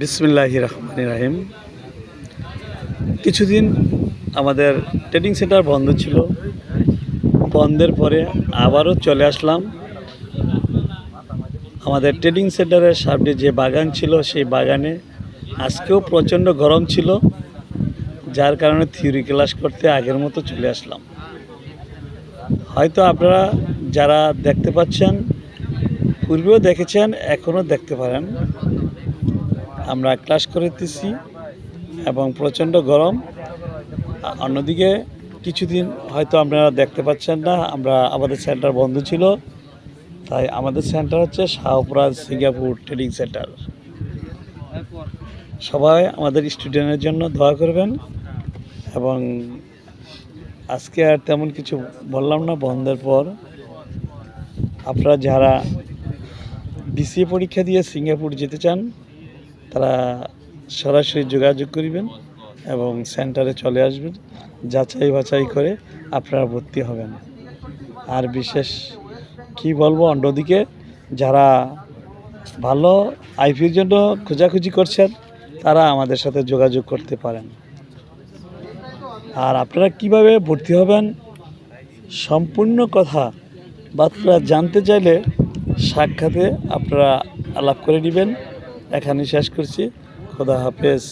বিসমিল্লাহ রহমান রাহিম। কিছুদিন আমাদের ট্রেডিং সেন্টার বন্ধ ছিল। বন্ধের পরে আবারও চলে আসলাম। আমাদের ট্রেডিং সেন্টারের সামনে যে বাগান ছিল, সেই বাগানে আজকেও প্রচণ্ড গরম ছিল, যার কারণে থিওরি ক্লাস করতে আগের মতো চলে আসলাম। হয়তো আপনারা যারা দেখতে পাচ্ছেন, পূর্বেও দেখেছেন, এখনও দেখতে পারেন। আমরা ক্লাস করতেছি এবং প্রচণ্ড গরম। অন্যদিকে কিছুদিন হয়তো আপনারা দেখতে পাচ্ছেন না, আমরা আমাদের সেন্টার বন্ধ ছিল। তাই আমাদের সেন্টার হচ্ছে শাহপুরা সিঙ্গাপুর ট্রেডিং সেন্টার সবাই আমাদের স্টুডেন্টের জন্য দোয়া করবেন এবং আজকে আর তেমন কিছু বললাম না, বন্ধের পর। আপনারা যারা বিসিএ পরীক্ষা দিয়ে সিঙ্গাপুর যেতে চান তারা সরাসরি যোগাযোগ করিবেন এবং সেন্টারে চলে আসবেন, যাচাই বাছাই করে আপনারা ভর্তি হবেন। আর বিশেষ কি বলব, অন্যদিকে যারা ভালো আইপির জন্য খোঁজাখুঁজি করছেন, তারা আমাদের সাথে যোগাযোগ করতে পারেন। আর আপনারা কীভাবে ভর্তি হবেন, সম্পূর্ণ কথা বার্তা জানতে চাইলে সাক্ষাতে আপনারা আলাপ করে নেবেন। এখানে শেষ করছি। খোদা হাফেজ।